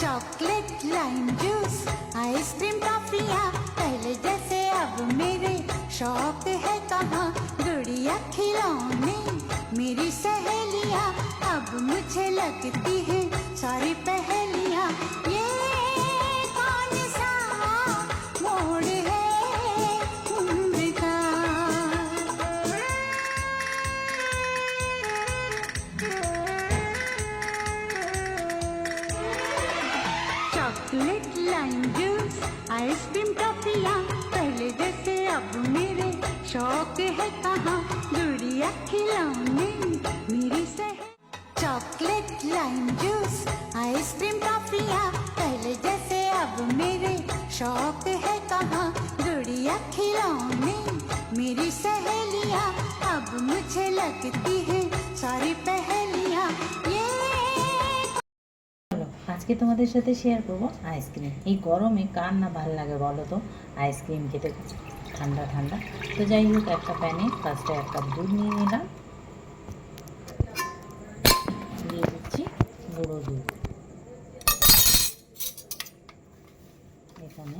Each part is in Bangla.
Chocolate lime juice ice cream टॉफियाँ पहले जैसे अब मेरे शौक है कहाँ। गुड़िया खिलौने, मेरी सहेलियाँ, अब मुझे लगती है सारी पहेलियाँ। ये आइसक्रीम टॉफियाँ, पहले जैसे अब मेरे शौक है कहाँ गुड़िया खिलौने। मेरी सह chocolate lime juice ice cream टॉफियाँ, पहले जैसे अब मेरे शौक है कहाँ गुड़िया खिलौने। मेरी सहेलियाँ, अब मुझे लगती है सारी पहेलियाँ। আজকে তোমাদের সাথে শেয়ার করব আইসক্রিম এই গরমে কার না ভালো লাগে বলো তো? আইসক্রিম খেতে ঠান্ডা ঠান্ডা। তো যাই হোক, একটা প্যানে ফার্স্টে এক কাপ দুধ নিয়ে নিলাম। দিয়ে দিচ্ছি গুঁড়ো দুধ। এখানে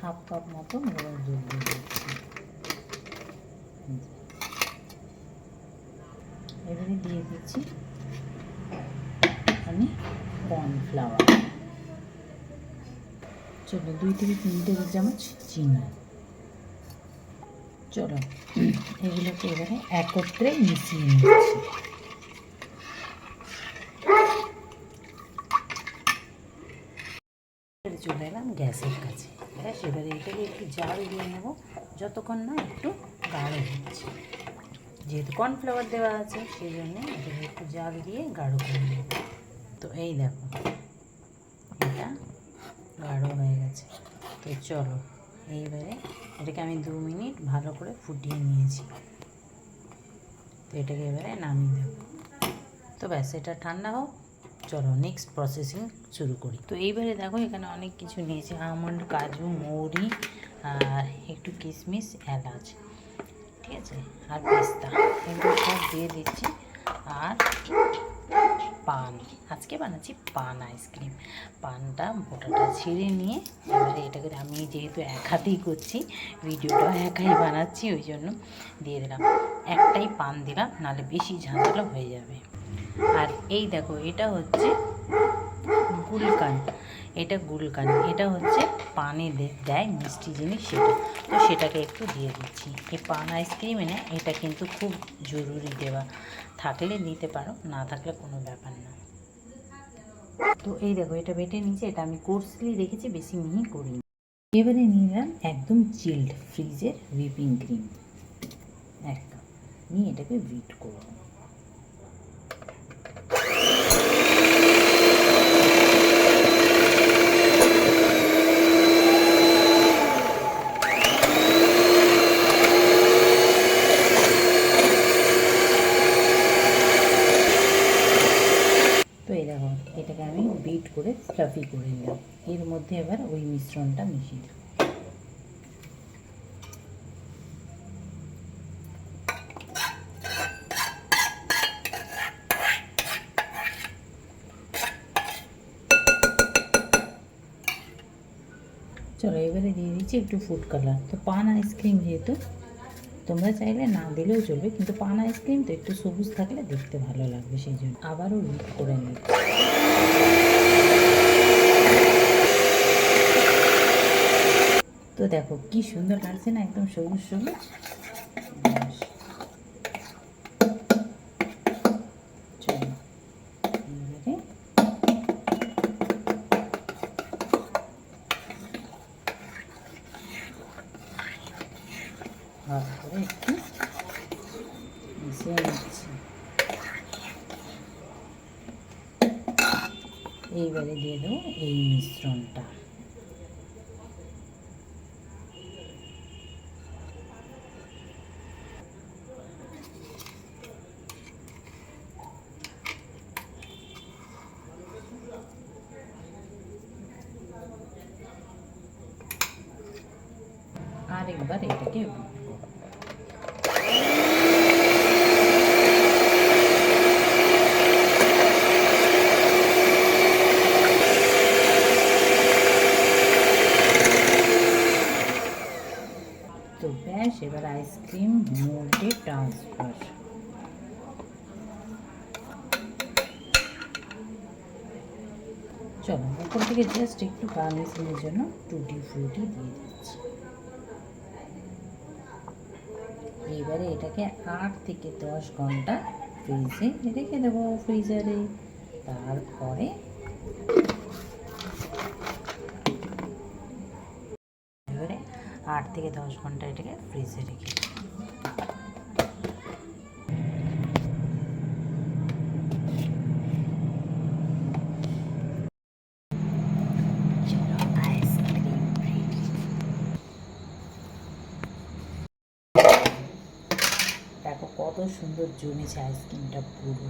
হাফ কাপ মতো গুঁড়ো দুধ দিয়ে দিচ্ছি। এবারে দিয়ে দিচ্ছি এখানে কর্নফ্লাওয়ার চলো দুই থেকে তিন টেবিল চামচ চিনি। চলো, এগুলোকে এবারে একত্রে মিশিয়ে নিচ্ছি। চলে এলাম গ্যাসের কাছে। গ্যাস এবারে এটাকে একটু জাল দিয়ে নেব। যতক্ষণ না একটু গাঢ় হচ্ছে। যেহেতু কর্নফ্লাওয়ার দেওয়া আছে, সেই জন্য এটাকে একটু জাল দিয়ে গাঢ় করে নেব। তো এই দেখো, এটা গাঢ় হয়ে গেছে। তো চলো, এইবারে এটাকে আমি দু মিনিট ভালো করে ফুটিয়ে নিয়েছি। তো এটাকে এবারে নামিয়ে দেবো। তো ব্যাস, এটা ঠান্ডা হোক, চলো নেক্সট প্রসেসিং শুরু করি। তো এইবারে দেখো, এখানে অনেক কিছু নিয়েছি, আমন্ড, কাজু, মৌরি আর একটু কিশমিশ, এলাচ, ঠিক আছে? আর পেস্তা। এগুলো সব দিয়ে দিচ্ছি। আর পান। আজকে বানাচ্ছি পান আইসক্রিম। পানটা মোটাটা ছিঁড়ে নিয়ে এবারে এটাকে আমি যেহেতু এক হাতেই করছি, ভিডিওটাও একাই বানাচ্ছি, ওই জন্য দিয়ে দিলাম। একটাই পান দিলাম, নাহলে বেশি ঝাঁঝালো হয়ে যাবে। আর এই দেখো, এটা হচ্ছে গুলকান। এটা গুলকান, এটা হচ্ছে পানে দেয় মিষ্টি জিনিস সেটা। তো সেটাকে একটু দিয়ে দিচ্ছি। এই পান আইসক্রিমে না, এটা কিন্তু খুব জরুরি দেওয়া। থাকলে দিতে পারো, না থাকলে কোনো ব্যাপার না। তো এই দেখো, এটা বেটে নিচে এটা আমি কোর্সলি রেখেছি, বেশি মিহি করিনি। এবারে নিলাম একদম চিল্ড ফ্রিজের হুইপিং ক্রিম। এক কাপ। নিয়ে এটাকে বিট করব তো এই দেখো এটাকে আমি বিট করে ফ্লাফি করে নিলাম। এর মধ্যে এবার ওই মিশ্রণটা মিশিয়ে দেবো। চলো, এবারে দিয়ে দিচ্ছি একটু ফুড কালার তো পান আইসক্রিম যেহেতু, তোমরা চাইলে না দিলেও চলবে, কিন্তু পান আইসক্রিম তো একটু সবুজ থাকলে দেখতে ভালো লাগবে, সেই জন্য আবারও মিট করে নিচ্ছি তো দেখো, কি সুন্দর লাগছে না, একদম সবুজ সবুজ। করে একটু এইবারে দিয়ে দেবো এই মিশ্রণটা। আরেকবার এটাকে তো ব্যাস এবার আইসক্রিম মোল্ডে ট্রান্সফার চলো উপর থেকে জাস্ট একটু গার্নিশিংয়ের জন্য টুটি ফ্রুটি দিয়ে দিচ্ছি এবারে এটাকে আট থেকে দশ ঘণ্টা ফ্রিজে রেখে দেবো ফ্রিজারে তারপরে এবারে আট থেকে দশ ঘণ্টা এটাকে ফ্রিজে রেখে দেবো। কত সুন্দর জমেছে আইসক্রিমটা পুরো।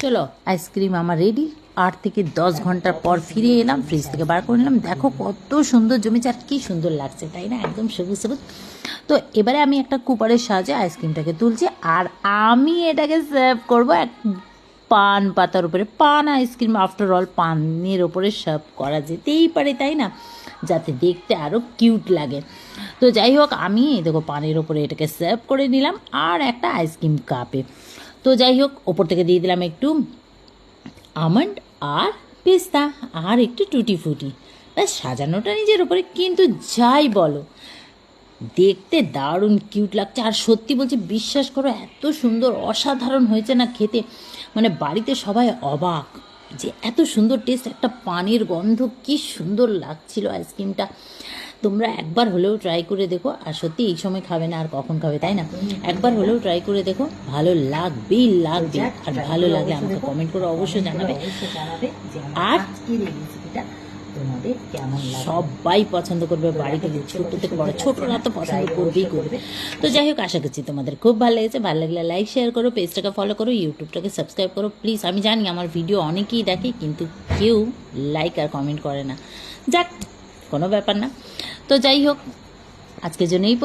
চলো, আইসক্রিম আমার রেডি আট থেকে দশ ঘণ্টার পর ফিরে এলাম ফ্রিজ থেকে বার করে নিলাম। দেখো কত সুন্দর জমেছে আর কি সুন্দর লাগছে, তাই না? একদম সবুজ সবুজ। তো এবারে আমি একটা কুপারের সাহায্যে আইসক্রিমটাকে তুলছি, আর আমি এটাকে সার্ভ করব এক পান, পাতার উপরে পান আইসক্রিম আফটার অল পানের ওপরে সার্ভ করা যেতেই পারে, তাই না? যাতে দেখতে আরও কিউট লাগে। তো যাই হোক, আমি দেখো পানের ওপরে এটাকে সার্ভ করে নিলাম, আর একটা আইসক্রিম কাপে তো যাই হোক, ওপর থেকে দিয়ে দিলাম একটু আমন্ড আর পেস্তা আর একটু টুটি ফুটি ব্যাস, সাজানোটা নিজের ওপরে কিন্তু যাই বলো দেখতে দারুণ কিউট লাগছে। আর সত্যি বলছি বিশ্বাস করো এত সুন্দর অসাধারণ হয়েছে না খেতে। মানে বাড়িতে সবাই অবাক যে এত সুন্দর টেস্ট একটা পানির গন্ধ কি সুন্দর লাগছিল আইসক্রিমটা। তোমরা একবার হলেও ট্রাই করে দেখো। আর সত্যি এই সময় খাবে না আর কখন খাবে তাই না? একবার হলেও ট্রাই করে দেখো। ভালো লাগবেই লাগবে আর ভালো লাগলে আমাকে কমেন্ট করে অবশ্যই জানাবে। আর তোমাদের কেমন সবাই পছন্দ করবে বাড়িতে ছোট থেকে বড় ছোটরা তো পছন্দ করবেই করবে। তো যাই হোক আশা করছি তোমাদের খুব ভালো লেগেছে। ভালো লাগলে লাইক শেয়ার করো পেজটাকে ফলো করো ইউটিউবটাকে সাবস্ক্রাইব করো। প্লিজ আমি জানি আমার ভিডিও অনেকেই দেখে কিন্তু কেউ লাইক আর কমেন্ট করে না। যাক কোনো ব্যাপার না। তো যাই হোক আজকের জন্য এই